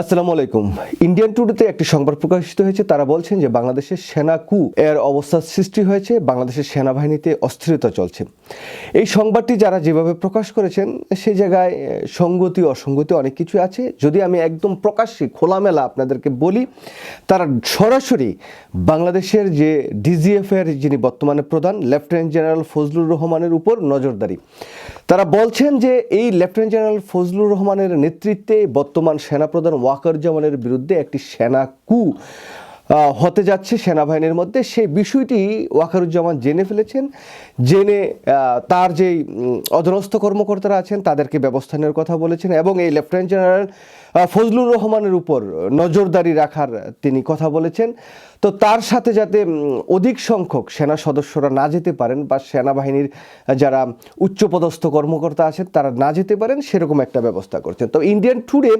আসসালামু আলাইকুম। ইন্ডিয়ান টুডেতে একটি সংবাদ প্রকাশিত হয়েছে। তারা বলছেন যে বাংলাদেশের সেনা কু এর অবস্থার সৃষ্টি হয়েছে। বাংলাদেশের সেনাবাহিনীতে অস্থিরতা চলছে। এই সংবাদটি যারা যেভাবে প্রকাশ করেছেন সেই জায়গায় সঙ্গতি, অসঙ্গতি অনেক কিছু আছে। যদি আমি একদম প্রকাশ্যে, খোলামেলা আপনাদেরকে বলি, তারা সরাসরি বাংলাদেশের যে ডিজিএফ এর যিনি বর্তমানে প্রধান লেফটেন্যান্ট জেনারেল ফজলুর রহমানের উপর নজরদারি। তারা বলছেন যে এই লেফটেন্যান্ট জেনারেল ফজলুর রহমানের নেতৃত্বে বর্তমান সেনাপ্রধান ওয়াকারুজ্জামানের বিরুদ্ধে একটি সেনা কু হতে যাচ্ছে সেনাবাহিনীর মধ্যে। সেই বিষয়টি ওয়াকারুজ্জামান জেনে ফেলেছেন জেনে তার যেই উম, অধীনস্থ কর্মকর্তারা আছেন তাদেরকে ব্যবস্থা নেওয়ার কথা বলেছেন এবং এই লেফটেন্যান্ট জেনারেল ফজলুর রহমানের উপর নজরদারি রাখার তিনি কথা বলেছেন। তো তার সাথে যাতে অধিক সংখ্যক সেনা সদস্যরা না যেতে পারেন বা সেনাবাহিনীর যারা উচ্চপদস্থ কর্মকর্তা আছেন তারা না যেতে পারেন সেরকম একটা ব্যবস্থা করছেন। তো ইন্ডিয়ান টুডে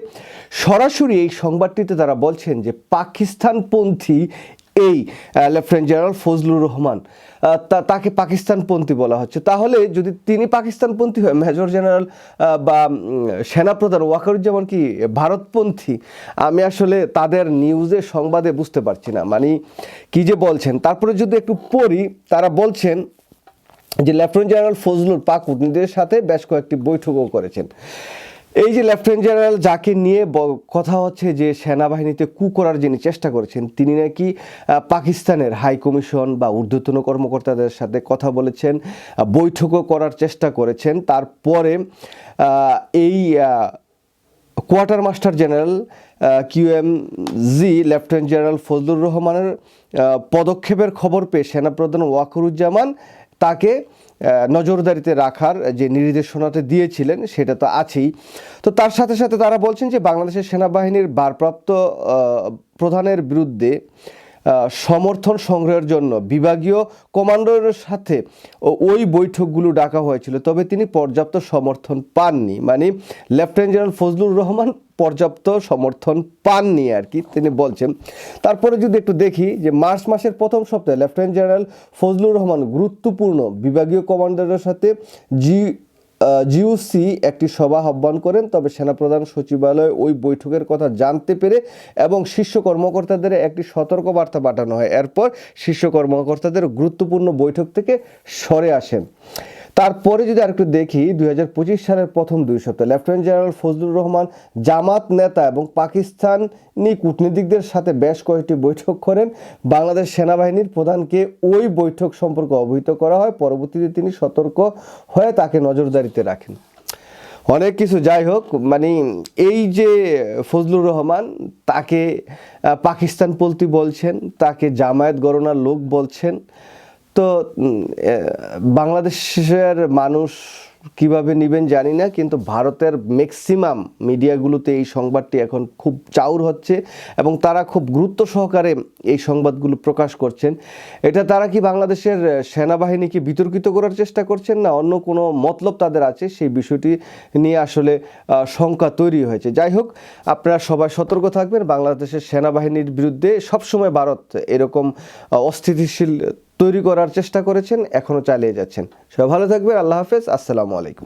সরাসরি এই সংবাদটিতে তারা বলছেন যে পাকিস্তানপন্থী এই লেফটেন্যান্ট জেনারেল ফজলুর রহমান। তাকে পাকিস্তানপন্থী বলা হচ্ছে। তাহলে যদি তিনি পাকিস্তানপন্থী হয়, মেজর জেনারেল বা সেনাপ্রধান ওয়াকারুজ্জামান কি ভারতপন্থী? আমি আসলে তাদের নিউজে, সংবাদে বুঝতে পারছি না। মানে কি যে বলছেন? তারপরে যদি একটু পড়ি, তারা বলছেন যে লেফটেন্যান্ট জেনারেল ফজলুর পাক কূটনীতিদের সাথে বেশ কয়েকটি বৈঠকও করেছেন। এই যে লেফটেন্যান্ট জেনারেল যাকে নিয়ে কথা হচ্ছে যে সেনাবাহিনীতে কু করার যিনি চেষ্টা করেছেন, তিনি নাকি পাকিস্তানের হাই কমিশন বা ঊর্ধ্বতন কর্মকর্তাদের সাথে কথা বলেছেন বৈঠকও করার চেষ্টা করেছেন। তারপরে এই quartermaster general QM G lieutenant general Fazlur রহমানের পদক্ষেপের খবর পেয়ে সেনাপ্রধান ওয়াকরুজ্জামান তাকে নজরদারিতে রাখার যে নির্দেশনাতে দিয়েছিলেন সেটা তো আছেই। তো তার সাথে সাথে তারা বলছেন যে বাংলাদেশের সেনাবাহিনীর ভারপ্রাপ্ত প্রধানের বিরুদ্ধে সমর্থন সংগ্রহের জন্য বিভাগীয় কমান্ডারের সাথে ওই বৈঠকগুলো ডাকা হয়েছিল, তবে তিনি পর্যাপ্ত সমর্থন পাননি। মানে লেফটেন্যান্ট জেনারেল ফজলুর রহমান পর্যাপ্ত সমর্থন পাননি আর কি, তিনি বলছেন। তারপরে যদি একটু দেখি যে মার্চ মাসের প্রথম সপ্তাহে লেফটেন্যান্ট জেনারেল ফজলুর রহমান গুরুত্বপূর্ণ বিভাগীয় কমান্ডারের সাথে জি জিওসি একটি সভা আহ্বান করেন, তবে সেনাপ্রধান সচিবালয় ওই বৈঠকের কথা জানতে পেরে এবং শীর্ষ কর্মকর্তাদের একটি সতর্ক বার্তা পাঠানো হয়। এরপর শীর্ষ কর্মকর্তাদের গুরুত্বপূর্ণ বৈঠক থেকে সরে আসেন। তারপরে যদি আরেকটু দেখি, দুই হাজার পঁচিশ সালের প্রথম দুই সপ্তাহ লেফটেন্যান্ট জেনারেল ফজলুর রহমান জামাত নেতা এবং পাকিস্তানি কূটনীতিকদের সাথে বেশ কয়েকটি বৈঠক করেন। বাংলাদেশ সেনাবাহিনীর প্রধানকে ওই বৈঠক সম্পর্কে অবহিত করা হয়। পরবর্তীতে তিনি সতর্ক হয়ে তাকে নজরদারিতে রাখেন। অনেক কিছু যাই হোক মানে এই যে ফজলুর রহমান, তাকে পাকিস্তানপন্থী বলছেন, তাকে জামায়াত গণনার লোক বলছেন তো বাংলাদেশের মানুষ কীভাবে নেবেন জানি না, কিন্তু ভারতের ম্যাক্সিমাম মিডিয়াগুলোতে এই সংবাদটি এখন খুব চাউর হচ্ছে এবং তারা খুব গুরুত্ব সহকারে এই সংবাদগুলো প্রকাশ করছেন। এটা তারা কি বাংলাদেশের সেনাবাহিনীকে বিতর্কিত করার চেষ্টা করছেন না অন্য কোনো মতলব তাদের আছে? সেই বিষয়টি নিয়ে আসলে শঙ্কা তৈরি হয়েছে। যাই হোক, আপনারা সবাই সতর্ক থাকবেন। বাংলাদেশের সেনাবাহিনীর বিরুদ্ধে সবসময় ভারত এরকম, অস্থিতিশীল তৈরি করার চেষ্টা করেছেন এখনও চালিয়ে যাচ্ছেন। সবাই ভালো থাকবেন আল্লাহ হাফেজ আসসালামু আলাইকুম।